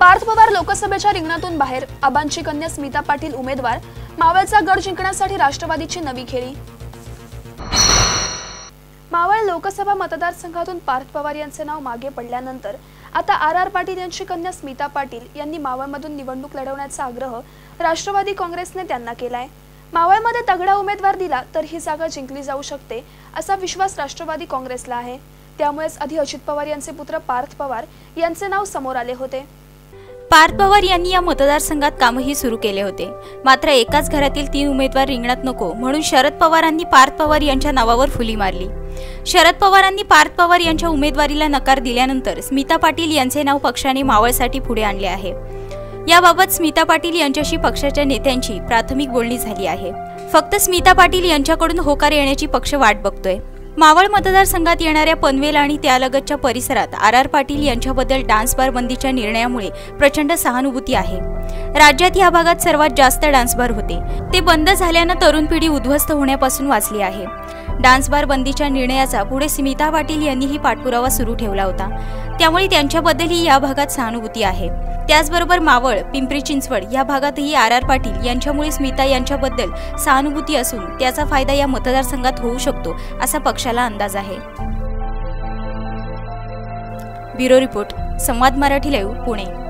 पार्थ पवार लोकसभेच्या रिंगणातून बाहेर आबांची कन्या स्मिता पाटील उमेदवार मावळचा गड जिंकण्यासाठी राष्ट्रवादीची नवी खेळी. मावळ लोकसभा मतदारसंघातून पार्थ पवार यांचे नाव मागे पडल्यानंतर आता आर आर पाटील यांची कन्या स्मिता पाटील यांनी मावळमधून निवडणूक लढवण्याचा आग्रह राष्ट्रवादी काँग्रेसने त्यांना केलाय. मावळमध्ये तगडा उमेदवार दिला तर ही जागा जिंकली जाऊ शकते असा विश्वास राष्ट्रवादी काँग्रेसला आहे. त्यामुळेच आधी अजित पवार यांचे पुत्र पार्थ पवार यांचे नाव समोर आले होते. पार्थ पवार यांनी या मतदारसंघात कामही सुरू केले होते. मात्र एकाच घरातील तीन उमेदवार रिंगणात नको म्हणून शरद पवारांनी पार्थ पवार यांच्या नावावर फुली मारली. शरद पवारांनी पार्थ पवार यांच्या उमेदवारीला नकार दिल्यानंतर स्मिता पाटील यांचे नाव पक्षाने मावळसाठी पुढे आणले आहे. याबाबत स्मिता पाटील यांच्याशी पक्षाच्या नेत्यांची प्राथमिक बोलणी झाली आहे. फक्त स्मिता पाटील यांच्याकडून होकार येण्याची पक्ष वाट बघतोय. मावळ मतदारसंघात येणाऱ्या पनवेल आणि त्यालगतच्या परिसरात आर आर पाटील यांच्याबद्दल डान्स बार बंदीच्या निर्णयामुळे प्रचंड सहानुभूती आहे. राज्यात या भागात सर्वात जास्त डान्स बार होते. ते बंद झाल्यानं तरुण पिढी उद्ध्वस्त होण्यापासून वाचली आहे. डान्स बार बंदीच्या निर्णयाचा पुढे स्मिता पाटील यांनीही पाठपुरावा सुरू ठेवला होता. त्यामुळे त्यांच्याबद्दलही या भागात सहानुभूती आहे. त्याचबरोबर मावळ पिंपरी चिंचवड या भागातही आर आर पाटील यांच्यामुळे स्मिता यांच्याबद्दल सहानुभूती असून त्याचा फायदा या मतदारसंघात होऊ शकतो असा पक्षाला अंदाज आहे. ब्युरो रिपोर्ट संवाद मराठी लाईव्ह पुणे.